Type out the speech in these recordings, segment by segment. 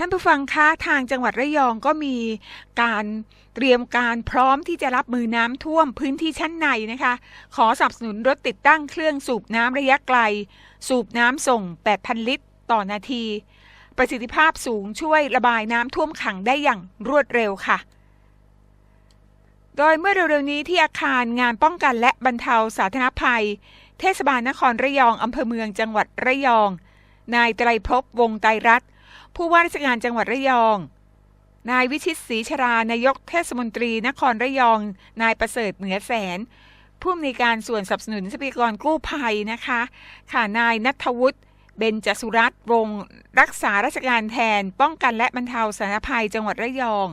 ท่านผู้ฟังคะทางจังหวัดระยองก็มีการเตรียมการพร้อมที่จะรับมือน้ำท่วมพื้นที่ชั้นในนะคะ ขอสนับสนุนรถติดตั้งเครื่องสูบน้ำระยะไกล สูบน้ำส่ง 8,000 ลิตร ต่อนาที ประสิทธิภาพสูงช่วยระบายน้ำท่วมขังได้อย่างรวดเร็วค่ะโดยเมื่อเร็วๆนี้ที่อาคารงานป้องกันและบรรเทาสาธารณภัย เทศบาลนครระยอง อำเภอเมืองจังหวัดระยอง นายไตรภพวงไตรรัตน์ ผู้ว่าราชการจังหวัดระยอง นายวิชิตศรีชรานายกเทศมนตรีนครระยอง นายประเสริฐเหนือแสนผู้อำนวยการส่วนสนับสนุนทรัพยากรกู้ภัยนะคะค่ะนายนัทวุฒิ เบญจสุรัตน์วงรักษาราชการแทน ป้องกันและบรรเทาสาธารณภัยจังหวัดระยอง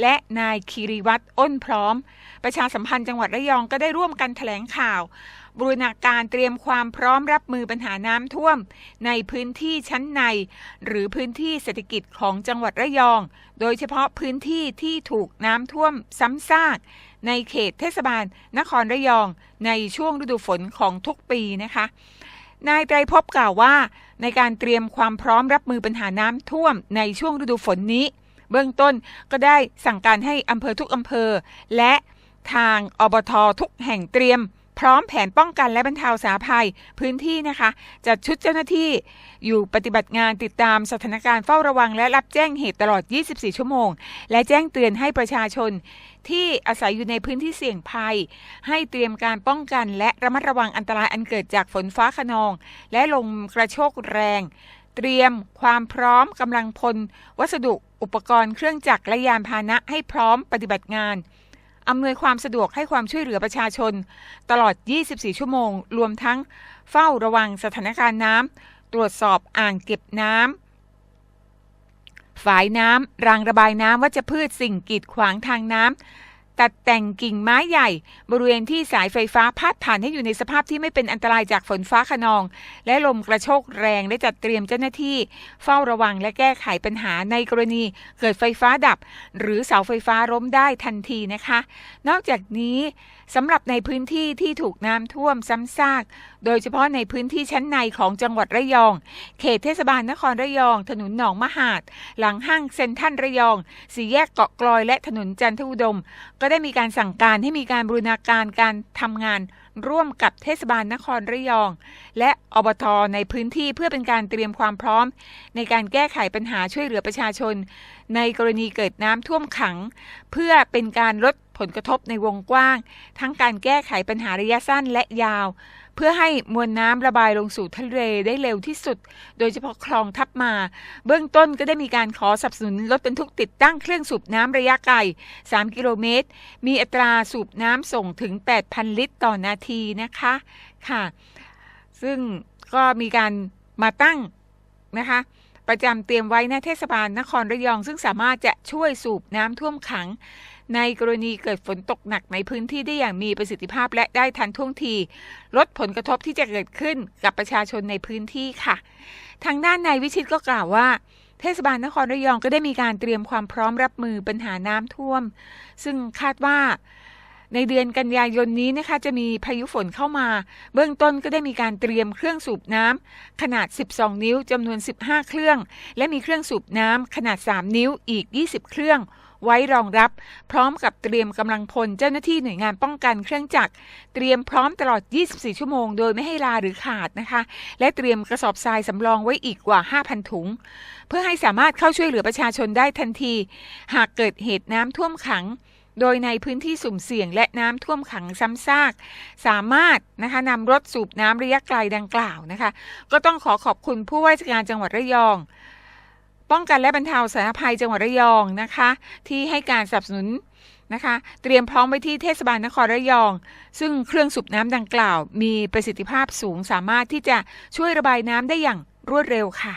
และนายคีรีวัตรอ้นพร้อม ประชาสัมพันธ์จังหวัดระยองก็ได้ร่วมกันแถลงข่าว บรูรณาการเตรียมความพร้อมรับมือปัญหาน้ำท่วม ในพื้นที่ชั้นใน หรือพื้นที่เศรษฐกิจของจังหวัดระยอง โดยเฉพาะพื้นที่ที่ถูกน้ำท่วมซ้ำซากในเขตเทศบาลนครระยองในช่วงฤดูฝนของทุกปีนะคะ นายไตรภพกล่าวว่า ในการเตรียมความพร้อมรับมือปัญหาน้ำท่วมในช่วงฤดูฝนนี้ เบื้องต้นก็ได้สั่งการให้อำเภอทุกอำเภอ และทางอบททุกแห่งเตรียม พร้อมแผนป้องกันและบรรเทาสาภัยพื้นที่นะคะจัดชุดเจ้าหน้าที่อยู่ปฏิบัติงานติดตามสถานการณ์เฝ้าระวัง และรับแจ้งเหตุตลอด 24 ชั่วโมง และแจ้งเตือนให้ประชาชน ที่อาศัยอยู่ในพื้นที่เสี่ยงภัย ให้เตรียมการป้องกันและระมัดระวังอันตรายอันเกิดจากฝนฟ้าขนอง และลมกระโชกแรง เตรียมความพร้อมกำลังพล วัสดุ อุปกรณ์เครื่องจักรและยานพาหนะให้พร้อมปฏิบัติงาน อำนวยความสะดวกให้ความช่วยเหลือประชาชน ตลอด 24 ชั่วโมง รวมทั้งเฝ้าระวังสถานการณ์น้ำตรวจสอบอ่างเก็บน้ำฝายน้ำรางระบายน้ำวัชพืชสิ่งกีดขวางทางน้ำ ตัดแต่งกิ่งไม้ใหญ่ บริเวณที่สายไฟฟ้าพาดผ่านให้อยู่ในสภาพที่ไม่เป็นอันตรายจากฝนฟ้าขนอง และลมกระโชกแรงและจัดเตรียมเจ้าหน้าที่ เฝ้าระวังและแก้ไขปัญหาในกรณีเกิดไฟฟ้าดับ หรือเสาไฟฟ้าล้มได้ทันทีนะคะ นอกจากนี้สำหรับในพื้นที่ที่ถูกน้ำท่วมซ้ำซาก โดยเฉพาะในพื้นที่ชั้นในของจังหวัดระยอง เขตเทศบาลนครระยอง ถนนหนองมหาด หลังห้างเซ็นทรัลระยอง สี่แยกเกาะกลอยและถนนจันทอุดมกได้มีการสั่งการให้มีการบรูรณาการการทำงานร่วมกับเทศบาลนครระยอง และอบทในพื้นที่เพื่อเป็นการเตรียมความพร้อม ในการแก้ไขปัญหาช่วยเหลือประชาชน ในกรณีเกิดน้ำท่วมขัง เพื่อเป็นการลด ผลกระทบในวงกว้าง ทั้งการแก้ไขปัญหาระยะสั้นและยาว เพื่อให้มวลน้ำระบายลงสู่ทะเลได้เร็วที่สุด โดยเฉพาะคลองทับมา เบื้องต้นก็ได้มีการขอสนับสนุนรถบรรทุกติดตั้งเครื่องสูบน้ำระยะไกล 3 กิโลเมตร มีอัตราสูบน้ำส่งถึง 8,000 ลิตรต่อนาทีนะคะค่ะ ซึ่งก็มีการมาตั้งนะคะประจำเตรียมไว้ณเทศบาลนครระยอง ซึ่งสามารถจะช่วยสูบน้ำท่วมขัง ในกรณีเกิดฝนตกหนักในพื้นที่ได้อย่างมีประสิทธิภาพและได้ทันท่วงที ลดผลกระทบที่จะเกิดขึ้นกับประชาชนในพื้นที่ค่ะ ทางด้านนายวิชิตก็กล่าวว่าเทศบาลนครระยองก็ได้มีการเตรียมความพร้อมรับมือปัญหาน้ำท่วม ซึ่งคาดว่า ในเดือนกันยายนนี้นะคะจะมีพายุฝนเข้ามา เบื้องต้นก็ได้มีการเตรียมเครื่องสูบน้ำขนาด 12 นิ้วจำนวน 15 เครื่อง และมีเครื่องสูบน้ำขนาด 3 นิ้วอีก 20 เครื่อง ไว้รองรับ พร้อมกับเตรียมกำลังพลเจ้าหน้าที่หน่วยงานป้องกันเครื่องจักรเตรียมพร้อมตลอด 24 ชั่วโมง โดยไม่ให้ลาหรือขาดนะคะ และเตรียมกระสอบทรายสำรองไว้อีกกว่า 5,000 ถุง เพื่อให้สามารถเข้าช่วยเหลือประชาชนได้ทันที หากเกิดเหตุน้ำท่วมขัง โดยในพื้นที่สุ่มเสี่ยงและน้ำท่วมขังซ้ำซาก สามารถนะคะนำรถสูบน้ำระยะไกลดังกล่าวนะคะ ก็ต้องขอขอบคุณผู้ว่าราชการจังหวัดระยอง ป้องกันและบรรเทาสาธารณภัยจังหวัดระยองนะคะ ที่ให้การสนับสนุนนะคะ เตรียมพร้อมไว้ที่เทศบาลนครระยอง ซึ่งเครื่องสูบน้ำดังกล่าว มีประสิทธิภาพสูงสามารถที่จะช่วยระบายน้ำได้อย่างรวดเร็วค่ะ